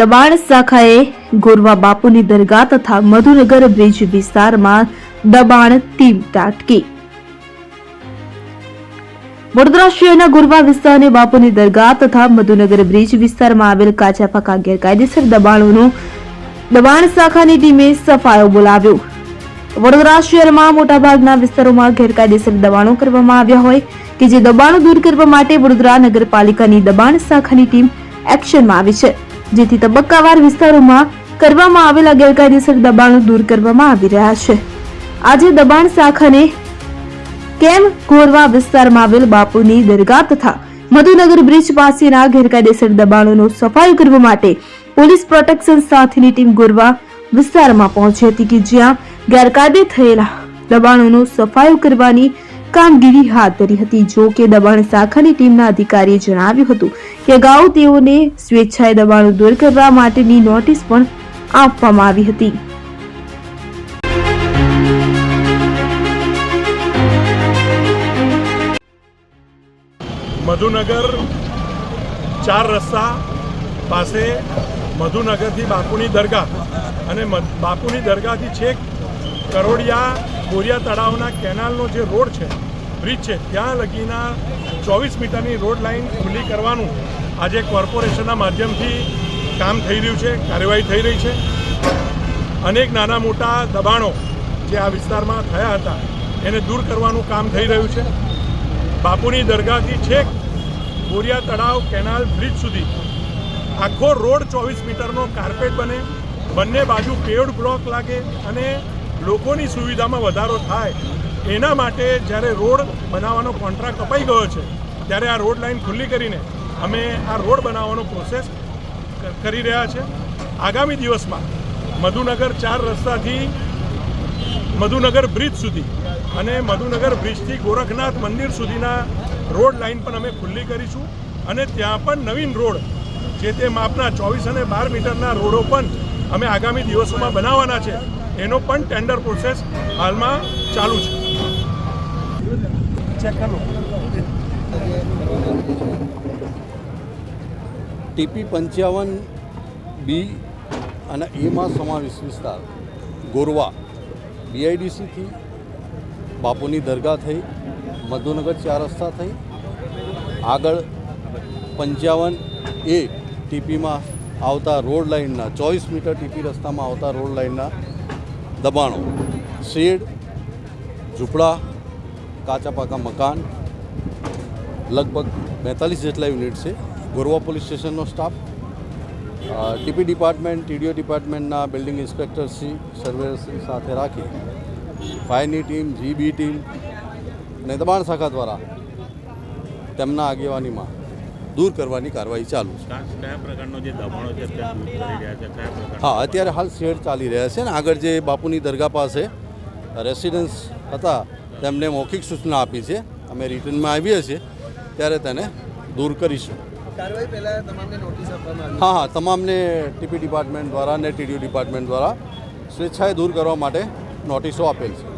દબાણ શાખાએ ગોરવા બાપુની દરગાહ તથા મધુનગર બ્રિજ વિસ્તારમાં દબાણ ટીમ તાટકી વડોદરા શહેરના ગોરવા વિસ્તારને બાપુની દરગાહ તથા મધુનગર બ્રિજ વિસ્તારમાં આવેલ કાચા પાકા ગેરકાયદેસર દબાણોનું દબાણ શાખાની ટીમે સફાયો બોલાવ્યો. વડોદરા શહેરમાં મોટાભાગના વિસ્તારોમાં ગેરકાયદેસર દબાણો કરવામાં આવ્યા હોય કે જે દબાણો દૂર કરવા માટે વડોદરા નગરપાલિકાની દબાણ શાખાની ટીમ એક્શનમાં આવી છે. જેથી તબક્કાવાર વિસ્તારોમાં કરવામાં આવેલા ગેરકાયદેસર દબાણો દૂર કરવામાં આવી રહ્યા છે. આજે દબાણ શાખાને કેમ ગોરવા વિસ્તારમાં આવેલ બાપુની દરગાહ તથા મધુનગર બ્રિજ પાસેના ગેરકાયદેસર દબાણોનો સફાઈ કરવા માટે પોલીસ પ્રોટેક્શન સાથેની ટીમ ગોરવા વિસ્તારમાં પહોંચી હતી કે જ્યાં ગેરકાયદે થયેલા દબાણોનો સફાયો કરવાની કામગીરી હાથ ધરી હતી. જો કે દબાણ શાખાની ટીમના અધિકારીએ જણાવ્યું હતું કે અગાઉ તેઓને સ્વેચ્છાએ દબાણો દૂર કરવા માટેની નોટિસ પણ આપવામાં આવી હતી. મધુનગર ચાર રસ્તા પાસે મધુનગરથી બાપુની દરગાહ અને બાપુની દરગાહથી છેક કરોડિયા બોરિયા તળાવના કેનાલનો જે રોડ છે, બ્રિજ છે, ત્યાં લગીના ચોવીસ મીટરની રોડ લાઇન ખુલ્લી કરવાનું આજે કોર્પોરેશનના માધ્યમથી કામ થઈ રહ્યું છે, કાર્યવાહી થઈ રહી છે. અનેક નાના મોટા દબાણો જે આ વિસ્તારમાં થયા હતા, એને દૂર કરવાનું કામ થઈ રહ્યું છે. બાપુની દરગાહથી છેક બોરિયા તળાવ કેનાલ બ્રિજ સુધી આખો રોડ ચોવીસ મીટરનો કાર્પેટ બને, બંને બાજુ પેવડ બ્લોક લાગે અને લોકોની સુવિધામાં વધારો થાય. એના માટે જ્યારે રોડ બનાવવાનો કોન્ટ્રાક્ટ અપાઈ ગયો છે, ત્યારે આ રોડ લાઈન ખુલ્લી કરીને અમે આ રોડ બનાવવાનો પ્રોસેસ કરી રહ્યા છે. આગામી દિવસમાં મધુનગર ચાર રસ્તાથી મધુનગર બ્રિજ સુધી અને મધુનગર બ્રિજથી ગોરખનાથ મંદિર સુધીના રોડ લાઈન પણ અમે ખુલ્લી કરીશું અને ત્યાં પણ નવીન રોડ જે તે માપના ચોવીસ અને બાર મીટરના રોડો પણ અમે આગામી દિવસોમાં બનાવવાના છે, એનો પણ ટેન્ડર પ્રોસેસ હાલમાં ચાલુ છે. ચેક કરો. ટીપી પંચાવન બી અને એમાં સમાવેશ વિસ્તાર. ગોરવા, બીઆઈડીસીથી બાપુની દરગાહ થઈ, મધુનગર ચાર રસ્તા થઈ, આગળ પંચાવન એ ટીપીમાં આવતા રોડ લાઇનના, ચોવીસ મીટર ટીપી રસ્તામાં આવતા રોડ લાઇનના દબાણો. શેડ, ઝૂંપડા, કાચા પાકા મકાન, લગભગ બેતાલીસ જેટલા યુનિટ છે. ગોરવા પોલીસ સ્ટેશનનો સ્ટાફ ટીપી ડિપાર્ટમેન્ટ ટીડીઓ ડિપાર્ટમેન્ટના બિલ્ડિંગ ઇન્સ્પેક્ટરશ્રી સર્વેશ્રી સાથે રાખી ફાયરની ટીમ જીબી ટીમ અને દબાણ શાખા દ્વારા તેમના આગેવાનીમાં દૂર કરવાની કાર્યવાહી ચાલુ છે. હા અત્યારે હાલ શેડ ચાલી રહ્યા છે ને આગળ જે બાપુની દરગાહ પાસે રેસિડન્સ હતા તેમને મૌખિક સૂચના આપી છે. અમે રિટર્નમાં આવીએ છીએ ત્યારે તેને દૂર કરીશું. હા હા, તમામને ટીપી ડિપાર્ટમેન્ટ દ્વારા અને ટીડીયુ ડિપાર્ટમેન્ટ દ્વારા સ્વેચ્છાએ દૂર કરવા માટે નોટિસો આપેલ છે.